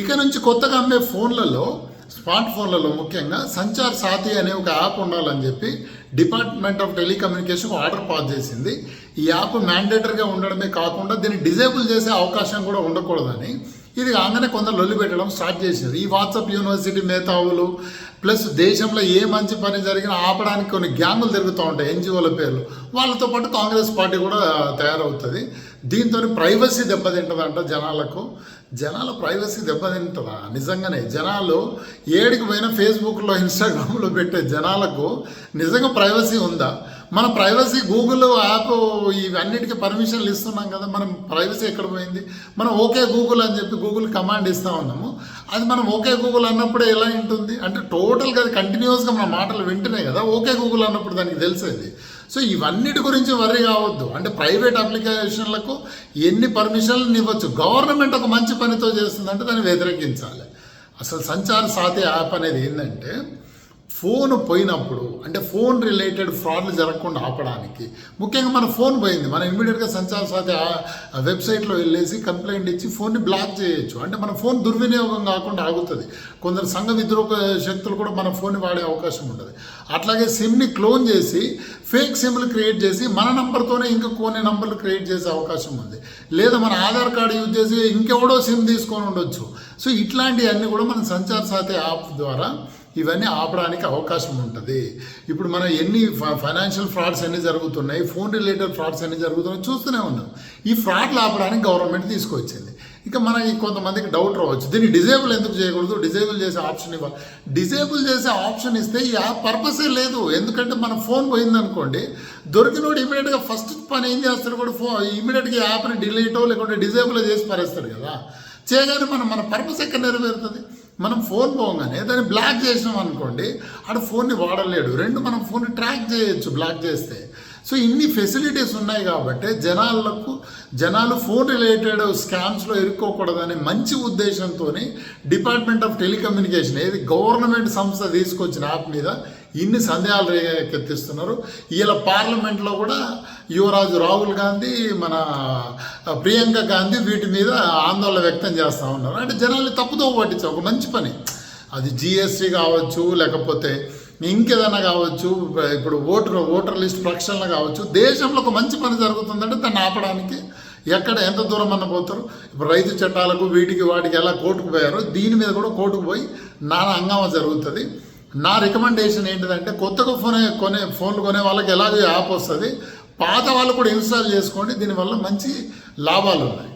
ఇక నుంచి కొత్తగా అమ్మే ఫోన్లలో స్మార్ట్ ఫోన్లలో ముఖ్యంగా సంచార్ సాతి అనే ఒక యాప్ ఉండాలని చెప్పి department of telecommunication order pass చేసింది. ఈ యాప్ మ్యాండేటరీగా ఉండడమే కాకుండా దీన్ని డిజేబుల్ చేసే అవకాశం కూడా ఉండకూడదని ఇది కాగానే కొందరు లొల్లి పెట్టడం స్టార్ట్ చేసింది ఈ వాట్సాప్ యూనివర్సిటీ మేధావులు ప్లస్ దేశంలో ఏ మంచి పని జరిగినా ఆపడానికి కొన్ని గ్యాంగులు తిరుగుతూ ఉంటాయి ఎన్జిఓల పేర్లు. వాళ్ళతో పాటు కాంగ్రెస్ పార్టీ కూడా తయారవుతుంది. దీంతో ప్రైవసీ దెబ్బతింటుందంట జనాలకు. జనాల ప్రైవసీ దెబ్బతింటుందా? నిజంగానే జనాలు ఏడికి పోయినా ఫేస్బుక్లో ఇన్స్టాగ్రామ్లో పెట్టే జనాలకు నిజంగా ప్రైవసీ ఉందా? మన ప్రైవసీ గూగుల్ యాప్ ఇవన్నిటికీ పర్మిషన్లు ఇస్తున్నాం కదా మనం ప్రైవసీ ఎక్కడ పోయింది? మనం ఓకే గూగుల్ అని చెప్పి గూగుల్ కమాండ్ ఇస్తూ ఉన్నాము. అది మనం ఓకే గూగుల్ అన్నప్పుడే ఎలా ఉంటుంది? అంటే టోటల్గా అది కంటిన్యూస్గా మన మాటలు వింటున్నాయి కదా ఓకే గూగుల్ అన్నప్పుడు దానికి తెలిసేది. సో ఇవన్నిటి గురించి వరి కావద్దు. అంటే ప్రైవేట్ అప్లికేషన్లకు ఎన్ని పర్మిషన్లు ఇవ్వచ్చు? గవర్నమెంట్ ఒక మంచి పనితో చేస్తుందంటే దాన్ని వ్యతిరేకించాలి. అసలు సంచార సాతి యాప్ అనేది ఏంటంటే ఫోన్ పోయినప్పుడు అంటే ఫోన్ రిలేటెడ్ ఫ్రాడ్లు జరగకుండా ఆపడానికి ముఖ్యంగా మన ఫోన్ పోయింది. మనం ఇమీడియట్గా సంచార సాధ్య వెబ్సైట్లో వెళ్ళేసి కంప్లైంట్ ఇచ్చి ఫోన్ని బ్లాక్ చేయొచ్చు. అంటే మన ఫోన్ దుర్వినియోగం కాకుండా ఆగుతుంది. కొందరు సంఘ విద్రోహ శక్తులు కూడా మన ఫోన్ వాడే అవకాశం ఉంటుంది అట్లాగే సిమ్ని క్లోన్ చేసి ఫేక్ సిమ్లు క్రియేట్ చేసి మన నంబర్తోనే ఇంకా కొన్ని నంబర్లు క్రియేట్ చేసే అవకాశం ఉంది. లేదా మన ఆధార్ కార్డు యూజ్ చేసి ఇంకెవడో సిమ్ తీసుకొని ఉండొచ్చు. సో ఇట్లాంటివన్నీ కూడా మన సంచార సాధ్య యాప్ ద్వారా ఇవన్నీ ఆపడానికి అవకాశం ఉంటుంది. ఇప్పుడు మనం ఎన్ని ఫైనాన్షియల్ ఫ్రాడ్స్ ఎన్ని జరుగుతున్నాయి ఫోన్ రిలేటెడ్ ఫ్రాడ్స్ ఎన్ని జరుగుతున్నాయి చూస్తూనే ఉన్నాం. ఈ ఫ్రాడ్లు ఆపడానికి గవర్నమెంట్ తీసుకొచ్చింది. ఇంకా మనకి కొంతమందికి డౌట్ రావచ్చు. దీన్ని డిజేబుల్ ఎందుకు చేయకూడదు? డిజేబుల్ చేసే ఆప్షన్ ఇవ్వాలి డిజేబుల్ చేసే ఆప్షన్ ఇస్తే ఆ పర్పసే లేదు. ఎందుకంటే మన ఫోన్ పోయిందనుకోండి దొరికినోడు ఇమీడియట్గా ఫస్ట్ పని ఏం చేస్తాడు కూడా ఫోన్ ఇమీడియట్గా యాప్ని డిలీటో లేకుంటే డిజేబుల్ చేసి పరేస్తాడు కదా. చేయగానే మనం మన పర్పస్ ఎక్కడ నెరవేరుతుంది? మనం ఫోన్ పోగానే దాన్ని బ్లాక్ చేసినాం అనుకోండి ఆడ ఫోన్ని వాడలేడు. రెండు మనం ఫోన్ని ట్రాక్ చేయొచ్చు బ్లాక్ చేస్తే. సో ఇన్ని ఫెసిలిటీస్ ఉన్నాయి కాబట్టి జనాలకు జనాలు ఫోన్ రిలేటెడ్ స్కామ్స్లో ఇరుక్కోకూడదనే మంచి ఉద్దేశంతో డిపార్ట్మెంట్ ఆఫ్ టెలికమ్యూనికేషన్ ఏది గవర్నమెంట్ సంస్థ తీసుకొచ్చిన యాప్ మీద ఇన్ని సందేహాలు రేకెత్తిస్తున్నారు. ఇలా పార్లమెంట్లో కూడా యువరాజు రాహుల్ గాంధీ మన ప్రియాంక గాంధీ వీటి మీద ఆందోళన వ్యక్తం చేస్తూ ఉన్నారు. అంటే జనాల్ని తప్పుదో పట్టించు ఒక మంచి పని. అది జిఎస్టీ కావచ్చు లేకపోతే ఇంకేదైనా కావచ్చు ఇప్పుడు ఓటర్ ఓటర్ లిస్ట్ ప్రక్షాళన కావచ్చు దేశంలో ఒక మంచి పని జరుగుతుందంటే దాన్ని ఆపడానికి ఎక్కడ ఎంత దూరం అన్న పోతారు. ఇప్పుడు రైతు చట్టాలకు వీటికి వాటికి ఎలా కోర్టుకు పోయారో దీని మీద కూడా కోర్టుకు పోయి నానా హంగామా జరుగుతుంది. నా రికమెండేషన్ ఏంటిదంటే కొత్తగా ఫోన్ కొనే ఫోన్లు కొనే వాళ్ళకి ఎలాగో యాప్ వస్తుంది. పాత వాళ్ళు కూడా ఇన్స్టాల్ చేసుకోండి దీనివల్ల మంచి లాభాలు ఉన్నాయి.